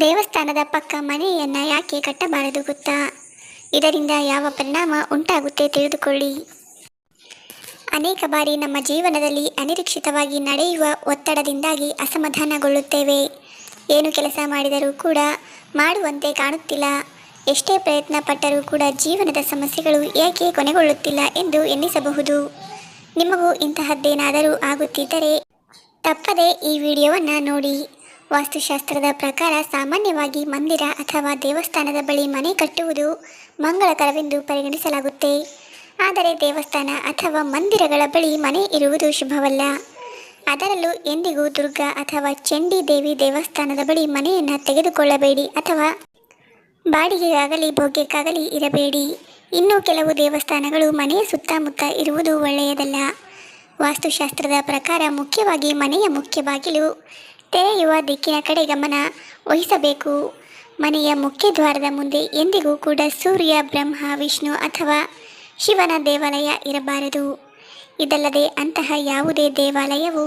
ದೇವಸ್ಥಾನದ ಪಕ್ಕ ಮನೆಯನ್ನು ಯಾಕೆ ಕಟ್ಟಬಾರದು ಗೊತ್ತಾ? ಇದರಿಂದ ಯಾವ ಪರಿಣಾಮ ಉಂಟಾಗುತ್ತೆ ತಿಳಿದುಕೊಳ್ಳಿ. ಅನೇಕ ಬಾರಿ ನಮ್ಮ ಜೀವನದಲ್ಲಿ ಅನಿರೀಕ್ಷಿತವಾಗಿ ನಡೆಯುವ ಒತ್ತಡದಿಂದಾಗಿ ಅಸಮಾಧಾನಗೊಳ್ಳುತ್ತೇವೆ. ಏನು ಕೆಲಸ ಮಾಡಿದರೂ ಕೂಡ ಮಾಡುವಂತೆ ಕಾಣುತ್ತಿಲ್ಲ. ಎಷ್ಟೇ ಪ್ರಯತ್ನ ಪಟ್ಟರೂ ಕೂಡ ಜೀವನದ ಸಮಸ್ಯೆಗಳು ಏಕೆ ಕೊನೆಗೊಳ್ಳುತ್ತಿಲ್ಲ ಎಂದು ಎನ್ನಿಸಬಹುದು. ನಿಮಗೂ ಇಂತಹದ್ದೇನಾದರೂ ಆಗುತ್ತಿದ್ದರೆ ತಪ್ಪದೆ ಈ ವಿಡಿಯೋವನ್ನು ನೋಡಿ. ವಾಸ್ತುಶಾಸ್ತ್ರದ ಪ್ರಕಾರ ಸಾಮಾನ್ಯವಾಗಿ ಮಂದಿರ ಅಥವಾ ದೇವಸ್ಥಾನದ ಬಳಿ ಮನೆ ಕಟ್ಟುವುದು ಮಂಗಳಕರವೆಂದು ಪರಿಗಣಿಸಲಾಗುತ್ತೆ. ಆದರೆ ದೇವಸ್ಥಾನ ಅಥವಾ ಮಂದಿರಗಳ ಬಳಿ ಮನೆ ಇರುವುದು ಶುಭವಲ್ಲ. ಅದರಲ್ಲೂ ಎಂದಿಗೂ ದುರ್ಗಾ ಅಥವಾ ಚಂಡಿ ದೇವಿ ದೇವಸ್ಥಾನದ ಬಳಿ ಮನೆಯನ್ನು ತೆಗೆದುಕೊಳ್ಳಬೇಡಿ ಅಥವಾ ಬಾಡಿಗೆಗಾಗಲಿ ಭೋಗ್ಯಕ್ಕಾಗಲಿ ಇರಬೇಡಿ. ಇನ್ನು ಕೆಲವು ದೇವಸ್ಥಾನಗಳು ಮನೆಯ ಸುತ್ತಮುತ್ತ ಇರುವುದು ಒಳ್ಳೆಯದಲ್ಲ. ವಾಸ್ತುಶಾಸ್ತ್ರದ ಪ್ರಕಾರ ಮುಖ್ಯವಾಗಿ ಮನೆಯ ಮುಖ್ಯ ಬಾಗಿಲು ತೆರೆಯುವ ದಿಕ್ಕಿನ ಕಡೆ ಗಮನ ವಹಿಸಬೇಕು. ಮನೆಯ ಮುಖ್ಯ ದ್ವಾರದ ಮುಂದೆ ಎಂದಿಗೂ ಕೂಡ ಸೂರ್ಯ, ಬ್ರಹ್ಮ, ವಿಷ್ಣು ಅಥವಾ ಶಿವನ ದೇವಾಲಯ ಇರಬಾರದು. ಇದಲ್ಲದೆ ಅಂತಹ ಯಾವುದೇ ದೇವಾಲಯವು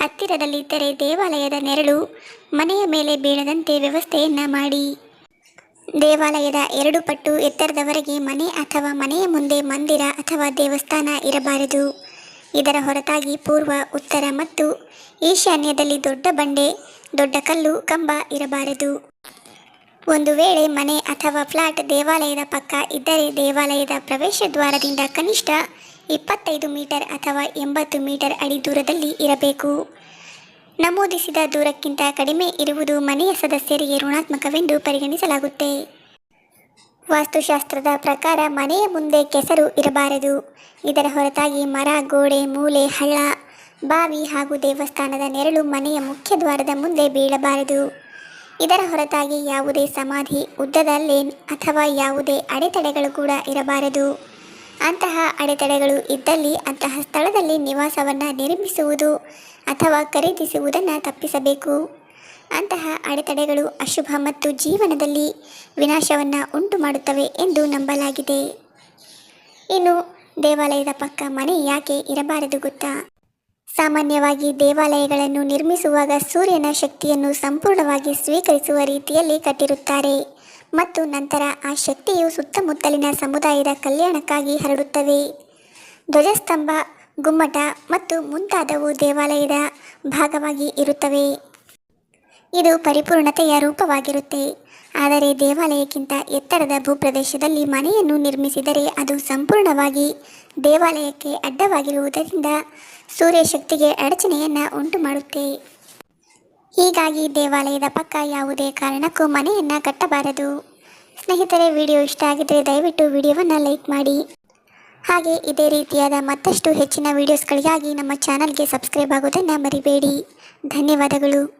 ಹತ್ತಿರದಲ್ಲಿದ್ದರೆ ದೇವಾಲಯದ ನೆರಳು ಮನೆಯ ಮೇಲೆ ಬೀಳದಂತೆ ವ್ಯವಸ್ಥೆಯನ್ನು ಮಾಡಿ. ದೇವಾಲಯದ ಎರಡು ಪಟ್ಟು ಎತ್ತರದವರೆಗೆ ಮನೆ ಅಥವಾ ಮನೆಯ ಮುಂದೆ ಮಂದಿರ ಅಥವಾ ದೇವಸ್ಥಾನ ಇರಬಾರದು. ಇದರ ಹೊರತಾಗಿ ಪೂರ್ವ, ಉತ್ತರ ಮತ್ತು ಈಶಾನ್ಯದಲ್ಲಿ ದೊಡ್ಡ ಬಂಡೆ, ದೊಡ್ಡ ಕಲ್ಲು, ಕಂಬ ಇರಬಾರದು. ಒಂದು ವೇಳೆ ಮನೆ ಅಥವಾ ಫ್ಲಾಟ್ ದೇವಾಲಯದ ಪಕ್ಕ ಇದ್ದರೆ ದೇವಾಲಯದ ಪ್ರವೇಶ ದ್ವಾರದಿಂದ ಕನಿಷ್ಠ ಇಪ್ಪತ್ತೈದು ಮೀಟರ್ ಅಥವಾ ಎಂಬತ್ತು ಮೀಟರ್ ಅಡಿ ದೂರದಲ್ಲಿ ಇರಬೇಕು. ನಮೂದಿಸಿದ ದೂರಕ್ಕಿಂತ ಕಡಿಮೆ ಇರುವುದು ಮನೆಯ ಸದಸ್ಯರಿಗೆ ಋಣಾತ್ಮಕವೆಂದು ಪರಿಗಣಿಸಲಾಗುತ್ತೆ. ವಾಸ್ತುಶಾಸ್ತ್ರದ ಪ್ರಕಾರ ಮನೆಯ ಮುಂದೆ ಕೆಸರು ಇರಬಾರದು. ಇದರ ಹೊರತಾಗಿ ಮರ, ಗೋಡೆ, ಮೂಲೆ, ಹಳ್ಳ, ಬಾವಿ ಹಾಗೂ ದೇವಸ್ಥಾನದ ನೆರಳು ಮನೆಯ ಮುಖ್ಯ ದ್ವಾರದ ಮುಂದೆ ಬೀಳಬಾರದು. ಇದರ ಹೊರತಾಗಿ ಯಾವುದೇ ಸಮಾಧಿ, ಉದ್ದದ ಲೇನ್ ಅಥವಾ ಯಾವುದೇ ಅಡೆತಡೆಗಳು ಕೂಡ ಇರಬಾರದು. ಅಂತಹ ಅಡೆತಡೆಗಳು ಇದ್ದಲ್ಲಿ ಅಂತಹ ಸ್ಥಳದಲ್ಲಿ ನಿವಾಸವನ್ನು ನಿರ್ಮಿಸುವುದು ಅಥವಾ ಖರೀದಿಸುವುದನ್ನು ತಪ್ಪಿಸಬೇಕು. ಅಂತಹ ಅಡೆತಡೆಗಳು ಅಶುಭ ಮತ್ತು ಜೀವನದಲ್ಲಿ ವಿನಾಶವನ್ನು ಉಂಟು ಮಾಡುತ್ತವೆ ಎಂದು ನಂಬಲಾಗಿದೆ. ಇನ್ನು ದೇವಾಲಯದ ಪಕ್ಕ ಮನೆ ಯಾಕೆ ಇರಬಾರದು ಗೊತ್ತಾ? ಸಾಮಾನ್ಯವಾಗಿ ದೇವಾಲಯಗಳನ್ನು ನಿರ್ಮಿಸುವಾಗ ಸೂರ್ಯನ ಶಕ್ತಿಯನ್ನು ಸಂಪೂರ್ಣವಾಗಿ ಸ್ವೀಕರಿಸುವ ರೀತಿಯಲ್ಲಿ ಕಟ್ಟಿರುತ್ತಾರೆ ಮತ್ತು ನಂತರ ಆ ಶಕ್ತಿಯು ಸುತ್ತಮುತ್ತಲಿನ ಸಮುದಾಯದ ಕಲ್ಯಾಣಕ್ಕಾಗಿ ಹರಡುತ್ತವೆ. ಧ್ವಜಸ್ತಂಭ, ಗುಮ್ಮಟ ಮತ್ತು ಮುಂತಾದವು ದೇವಾಲಯದ ಭಾಗವಾಗಿ ಇರುತ್ತವೆ. ಇದು ಪರಿಪೂರ್ಣತೆಯ ರೂಪವಾಗಿರುತ್ತೆ. ಆದರೆ ದೇವಾಲಯಕ್ಕಿಂತ ಎತ್ತರದ ಭೂಪ್ರದೇಶದಲ್ಲಿ ಮನೆಯನ್ನು ನಿರ್ಮಿಸಿದರೆ ಅದು ಸಂಪೂರ್ಣವಾಗಿ ದೇವಾಲಯಕ್ಕೆ ಅಡ್ಡವಾಗಿರುವುದರಿಂದ ಸೂರ್ಯಶಕ್ತಿಗೆ ಅಡಚಣೆಯನ್ನು ಉಂಟು ಮಾಡುತ್ತೆ ಹೀಗಾಗಿ ದೇವಾಲಯದ ಪಕ್ಕ ಯಾವುದೇ ಕಾರಣಕ್ಕೂ ಮನೆಯನ್ನು ಕಟ್ಟಬಾರದು. ಸ್ನೇಹಿತರೆ, ವಿಡಿಯೋ ಇಷ್ಟ ಆಗಿದ್ದರೆ ದಯವಿಟ್ಟು ವಿಡಿಯೋವನ್ನು ಲೈಕ್ ಮಾಡಿ. ಹಾಗೆ ಇದೇ ರೀತಿಯಾದ ಮತ್ತಷ್ಟು ಹೆಚ್ಚಿನ ವಿಡಿಯೋಸ್ಗಳಿಗಾಗಿ ನಮ್ಮ ಚಾನಲ್ಗೆ ಸಬ್ಸ್ಕ್ರೈಬ್ ಆಗೋದನ್ನು ಮರಿಬೇಡಿ. ಧನ್ಯವಾದಗಳು.